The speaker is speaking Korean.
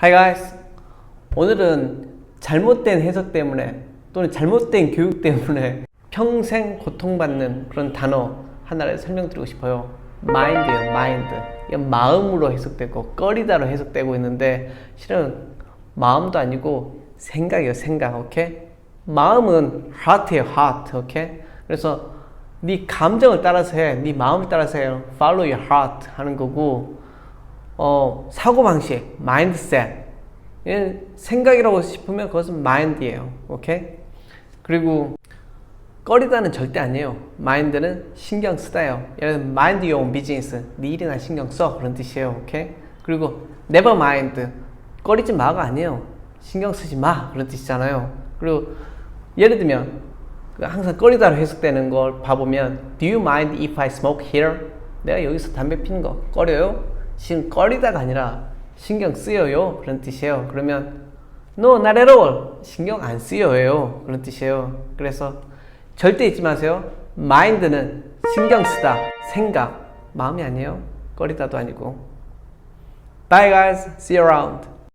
Hi guys. 오늘은 잘못된 해석 때문에 또는 잘못된 교육 때문에 평생 고통받는 그런 단어 하나를 설명드리고 싶어요. mind예요, mind. 이건 마음으로 해석되고 꺼리다로 해석되고 있는데 실은 마음도 아니고 생각이에요, 생각. 오케이? 마음은 heart예요, heart. 오케이? 그래서 네 감정을 따라서 해, 네 마음을 따라서 해요. follow your heart 하는 거고 어, 사고방식, mindset. 얘는 생각이라고 싶으면 그것은 mind예요. 오케이? 그리고 꺼리다는 절대 아니에요. mind는 신경 쓰다요. 예를 들면 your own business. 네 일이나 신경 써. 그런 뜻이에요. 오케이? 그리고 never mind. 꺼리지 마가 아니에요. 신경 쓰지 마. 그런 뜻이잖아요. 그리고 예를 들면 그 항상 꺼리다로 해석되는 걸 봐보면 Do you mind if I smoke here? 내가 여기서 담배 피는 거 꺼려요? 지금 꺼리다가 아니라 신경 쓰여요. 그런 뜻이에요. 그러면 No, not at all. 신경 안 쓰여요. 그런 뜻이에요. 그래서 절대 잊지 마세요. mind는 신경 쓰다. 생각. 마음이 아니에요. 꺼리다도 아니고. Bye guys, see you around